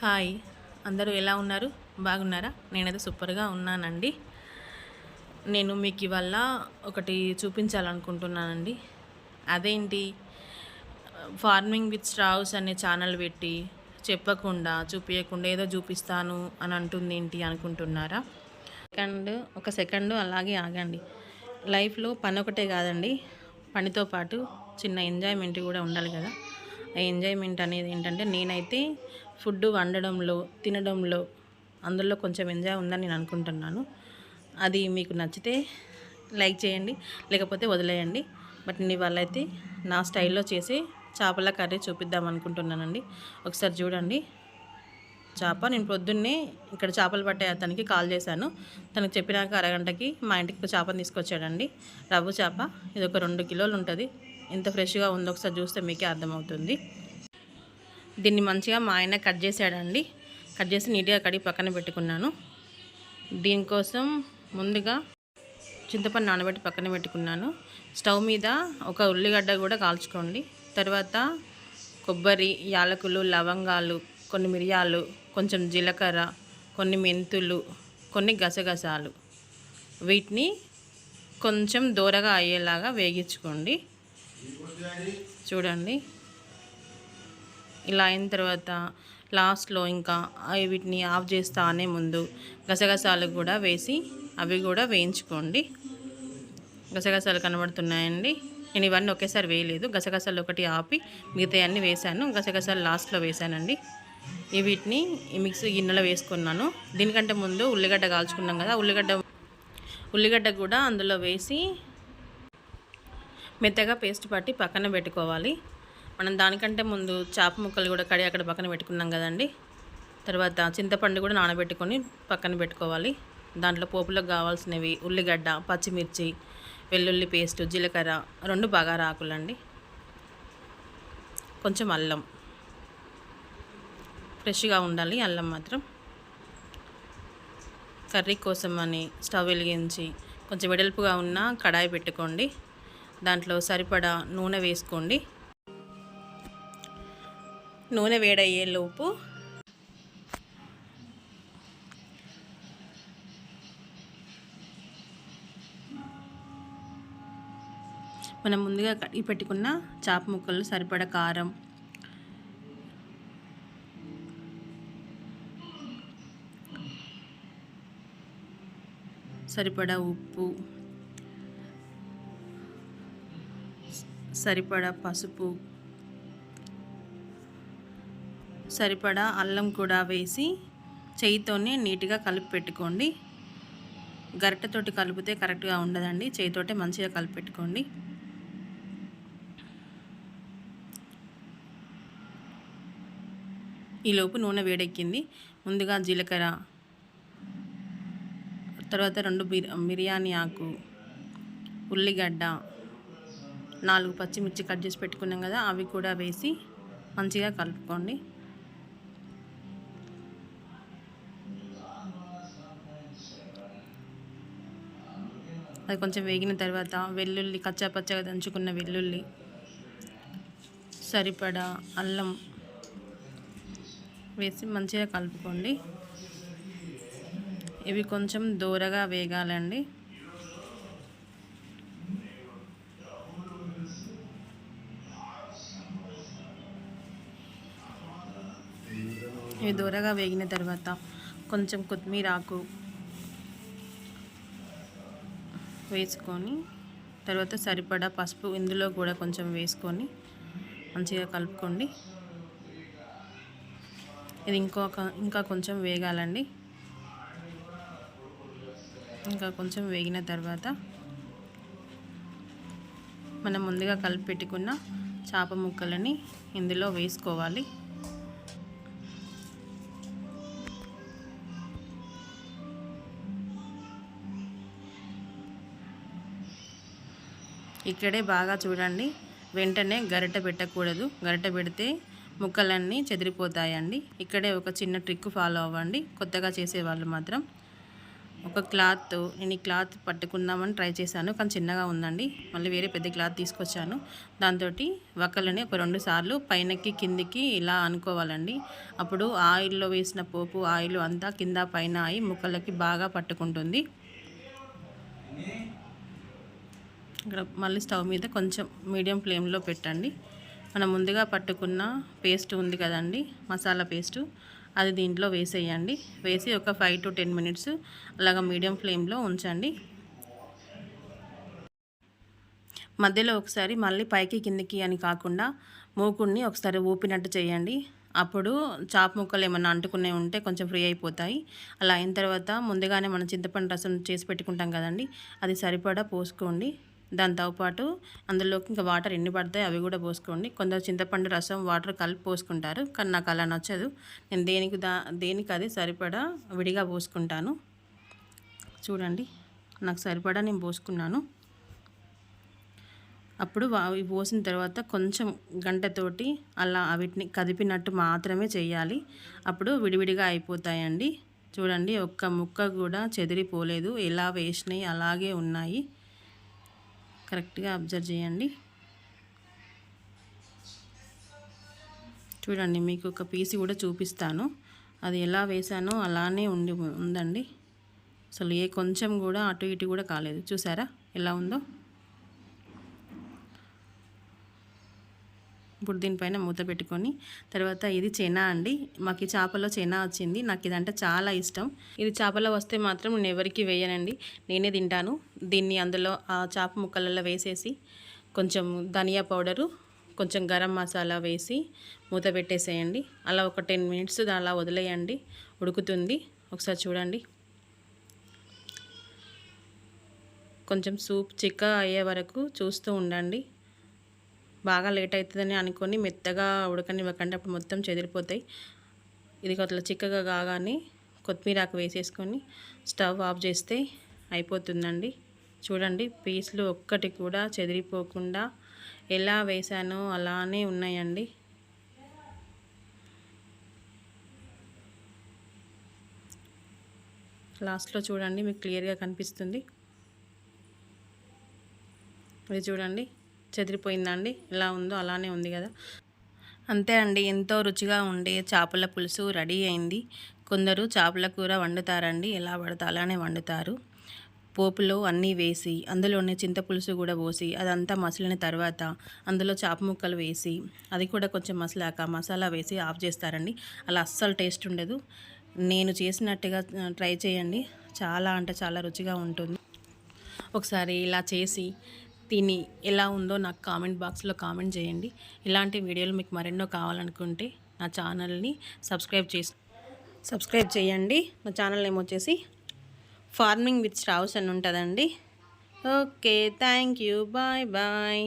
Hi. అందరూ ఎలా ఉన్నారు? బాగున్నారా? నేనైతే సూపర్గా ఉన్నానండి. నేను మీకు ఇవాళ ఒకటి చూపించాలనుకుంటున్నానండి. అదేంటి? ఫార్మింగ్ విత్ స్ట్రావ్స్ అనే ఛానల్ పెట్టి చెప్పకుండా చూపించకుండా ఏదో చూపిస్తాను అని అంటుంది ఏంటి అనుకుంటున్నారా? సెకండ్ ఒక సెకండ్ అలాగే ఆగండి. లైఫ్లో పని ఒకటే కాదండి. పనితో పాటు చిన్న ఎంజాయ్మెంట్ కూడా ఉండాలి కదా. ఆ ఎంజాయ్మెంట్ అనేది ఏంటంటే నేనైతే ఫుడ్ వండడంలో తినడంలో అందులో కొంచెం ఎంజాయ్ ఉందని నేను అనుకుంటున్నాను. అది మీకు నచ్చితే లైక్ చేయండి లేకపోతే వదిలేయండి. బట్ నేను ఇవాళ అయితే నా స్టైల్లో చేసి చేపల కర్రీ చూపిద్దాం అనుకుంటున్నానండి. ఒకసారి చూడండి. చేప నేను పొద్దున్నే ఇక్కడ చేపలు పట్టే అతనికి కాల్ చేశాను. తనకు చెప్పినాక అరగంటకి మా ఇంటికి చేపను తీసుకొచ్చాడండి. రవ్వు చేప ఇది ఒక రెండు కిలోలు ఉంటుంది. ఎంత ఫ్రెష్గా ఉందో ఒకసారి చూస్తే మీకే అర్థమవుతుంది. దీన్ని మంచిగా మా ఆయన కట్ చేశాడండి. కట్ చేసి నీట్గా కడిగి పక్కన పెట్టుకున్నాను. దీనికోసం ముందుగా చింతపండు నానబెట్టి పక్కన పెట్టుకున్నాను. స్టవ్ మీద ఒక ఉల్లిగడ్డ కూడా కాల్చుకోండి. తర్వాత కొబ్బరి యాలకులు లవంగాలు కొన్ని మిరియాలు కొంచెం జీలకర్ర కొన్ని మెంతులు కొన్ని గసగసాలు. వీటిని కొంచెం దూరగా అయ్యేలాగా వేగించుకోండి. చూడండి. ఇలా అయిన తర్వాత లాస్ట్లో ఇంకా వీటిని ఆఫ్ చేస్తానే ముందు గసగసాలు కూడా వేసి అవి కూడా వేయించుకోండి. గసగసాలు కనబడుతున్నాయండి. నేను ఇవన్నీ ఒకేసారి వేయలేదు. గసగసాలు ఒకటి ఆపి మిగతా అన్నీ వేశాను. గసగసాలు లాస్ట్లో వేశానండి. ఈ వీటిని మిక్సీ గిన్నెలో వేసుకున్నాను. దీనికంటే ముందు ఉల్లిగడ్డ కాల్చుకున్నాం కదా ఉల్లిగడ్డ ఉల్లిగడ్డ కూడా అందులో వేసి మెత్తగా పేస్ట్ పట్టి పక్కన పెట్టుకోవాలి. మనం దానికంటే ముందు చేప ముక్కలు కూడా కడి అక్కడ పక్కన పెట్టుకున్నాం కదండి. తర్వాత చింతపండు కూడా నానబెట్టుకొని పక్కన పెట్టుకోవాలి. దాంట్లో పోపులకు కావాల్సినవి ఉల్లిగడ్డ పచ్చిమిర్చి వెల్లుల్లి పేస్ట్ జీలకర్ర రెండు బాగా ఆకులండి కొంచెం అల్లం. ఫ్రెష్గా ఉండాలి అల్లం మాత్రం. కర్రీ కోసం అని స్టవ్ వెలిగించి కొంచెం వెడల్పుగా ఉన్న కడాయి పెట్టుకోండి. దాంట్లో సరిపడా నూనె వేసుకోండి. నూనె వేడయ్యే లోపు మనం ముందుగా కడిగి పెట్టుకున్న చాప ముక్కలు సరిపడ కారం సరిపడా ఉప్పు సరిపడా పసుపు సరిపడా అల్లం కూడా వేసి చేయితోనే నీట్గా కలిపి పెట్టుకోండి. గరిటెతోటి కలిపితే కరెక్ట్గా ఉండదండి. చేయితోటే మంచిగా కలిపి పెట్టుకోండి. ఈలోపు నూనె వేడెక్కింది. ముందుగా జీలకర్ర తర్వాత రెండు బిర్యానీ ఆకు ఉల్లిగడ్డ నాలుగు పచ్చిమిర్చి కట్ చేసి పెట్టుకున్నాం కదా అవి కూడా వేసి మంచిగా కలుపుకోండి. అది కొంచెం వేగిన తర్వాత వెల్లుల్లి కచ్చా పచ్చగా దంచుకున్న వెల్లుల్లి సరిపడా అల్లం వేసి మంచిగా కలుపుకోండి. ఇవి కొంచెం దూరగా వేగాలండి. ఇవి దూరగా వేగిన తర్వాత కొంచెం కొత్తిమీర ఆకు వేసుకొని తర్వాత సరిపడా పసుపు ఇందులో కూడా కొంచెం వేసుకొని మంచిగా కలుపుకోండి. ఇది ఇంకొక ఇంకా కొంచెం వేగాలండి. ఇంకా కొంచెం వేగిన తర్వాత మనం ముందుగా కలిపి పెట్టుకున్న చేప ముక్కలని ఇందులో వేసుకోవాలి. ఇక్కడే బాగా చూడండి. వెంటనే గరిట పెట్టకూడదు. గరిట పెడితే ముక్కలన్నీ చెదిరిపోతాయండి. ఇక్కడే ఒక చిన్న ట్రిక్ ఫాలో అవ్వండి. కొత్తగా చేసేవాళ్ళు మాత్రం. ఒక క్లాత్ నేను ఈ క్లాత్ పట్టుకుందామని ట్రై చేశాను కానీ చిన్నగా ఉందండి. మళ్ళీ వేరే పెద్ద క్లాత్ తీసుకొచ్చాను. దాంతో వక్కలని ఒక రెండు సార్లు పైనకి కిందికి ఇలా అనుకోవాలండి. అప్పుడు ఆయిల్లో వేసిన పోపు ఆయిల్ అంతా కింద పైన అయి ముక్కలకి బాగా పట్టుకుంటుంది. ఇక్కడ మళ్ళీ స్టవ్ మీద కొంచెం మీడియం ఫ్లేమ్లో పెట్టండి. మనం ముందుగా పట్టుకున్న పేస్ట్ ఉంది కదండి మసాలా పేస్టు. అది దీంట్లో వేసేయండి. వేసి ఒక ఫైవ్ టు టెన్ మినిట్స్ అలాగ మీడియం ఫ్లేమ్లో ఉంచండి. మధ్యలో ఒకసారి మళ్ళీ పైకి కిందికి అని కాకుండా మూకుడిని ఒకసారి ఊపినట్టు చేయండి. అప్పుడు చాప ముక్కలు ఏమైనా అంటుకునే ఉంటే కొంచెం ఫ్రీ అయిపోతాయి. అలా అయిన తర్వాత ముందుగానే మనం చింతపండు రసం చేసి పెట్టుకుంటాం కదండి అది సరిపడా పోసుకోండి. దాంతోపాటు అందులోకి ఇంకా వాటర్ ఎన్ని పడతాయి అవి కూడా పోసుకోండి. కొందరు చింతపండు రసం వాటర్ కలిపి పోసుకుంటారు. కానీ నాకు అలా నచ్చదు. నేను దేనికి దా దేనికి అది సరిపడా విడిగా పోసుకుంటాను. చూడండి. నాకు సరిపడా నేను పోసుకున్నాను. అప్పుడు అవి పోసిన తర్వాత కొంచెం గంటతోటి అలా వీటిని కదిపినట్టు మాత్రమే చేయాలి. అప్పుడు విడివిడిగా అయిపోతాయండి. చూడండి. ఒక్క ముక్క కూడా చెదిరిపోలేదు. ఎలా వేసినాయి? అలాగే ఉన్నాయి. కరెక్ట్గా అబ్జర్వ్ చేయండి. చూడండి మీకు ఒక పీస్ కూడా చూపిస్తాను. అది ఎలా వేసానో అలానే ఉండి ఉందండి. అసలు ఏ కొంచెం కూడా అటు ఇటు కూడా కాలేదు. చూసారా? ఎలా ఉందో? ఇప్పుడు దీనిపైన మూత పెట్టుకొని తర్వాత ఇది చెనా అండి. మాకు ఈ చేపలో చెనా వచ్చింది. నాకు ఇదంటే చాలా ఇష్టం. ఇది చేపలో వస్తే మాత్రం నేను ఎవరికి వేయనండి. నేనే తింటాను. దీన్ని అందులో ఆ చేప ముక్కలలో వేసేసి కొంచెం ధనియా పౌడరు కొంచెం గరం మసాలా వేసి మూత పెట్టేసేయండి. అలా ఒక టెన్ మినిట్స్ అలా వదిలేయండి. ఉడుకుతుంది. ఒకసారి చూడండి. కొంచెం సూప్ చిక్క అయ్యే వరకు చూస్తూ ఉండండి. బాగా లేట్ అవుతుందని అనుకొని మెత్తగా ఉడకనివ్వకండి. అప్పుడు మొత్తం చెదిరిపోతాయి. ఇది అట్లా చిక్కగా కాగానే కొత్తిమీరాకు వేసేసుకొని స్టవ్ ఆఫ్ చేస్తే అయిపోతుందండి. చూడండి పీసులు ఒక్కటి కూడా చెదిరిపోకుండా ఎలా వేసానో అలానే ఉన్నాయండి. లాస్ట్లో చూడండి మీకు క్లియర్గా కనిపిస్తుంది. ఇది చూడండి చెదిరిపోయిందండి. ఎలా ఉందో అలానే ఉంది కదా. అంతే అండి ఎంతో రుచిగా ఉండే చేపల పులుసు రెడీ అయింది. కొందరు చేపల కూర వండుతారండి ఎలా పడితే అలానే వండుతారు. పోపులో అన్నీ వేసి అందులోనే చింతపులుసు కూడా పోసి అదంతా మసిలిన తర్వాత అందులో చేప ముక్కలు వేసి అది కూడా కొంచెం మసలాక మసాలా వేసి ఆఫ్ చేస్తారండి. అలా అస్సలు టేస్ట్ ఉండదు. నేను చేసినట్టుగా ట్రై చేయండి. చాలా అంటే చాలా రుచిగా ఉంటుంది. ఒకసారి ఇలా చేసి తిని ఎలా ఉందో నాకు కామెంట్ బాక్స్లో కామెంట్ చేయండి. ఇలాంటి వీడియోలు మీకు మరెన్నో కావాలనుకుంటే నా ఛానల్ని సబ్స్క్రైబ్ చేసి సబ్స్క్రైబ్ చేయండి. నా ఛానల్ నేమ్ వచ్చేసి ఫార్మింగ్ విత్ స్ట్రావ్స్ అని ఉంటుందండి. Okay thank you bye bye.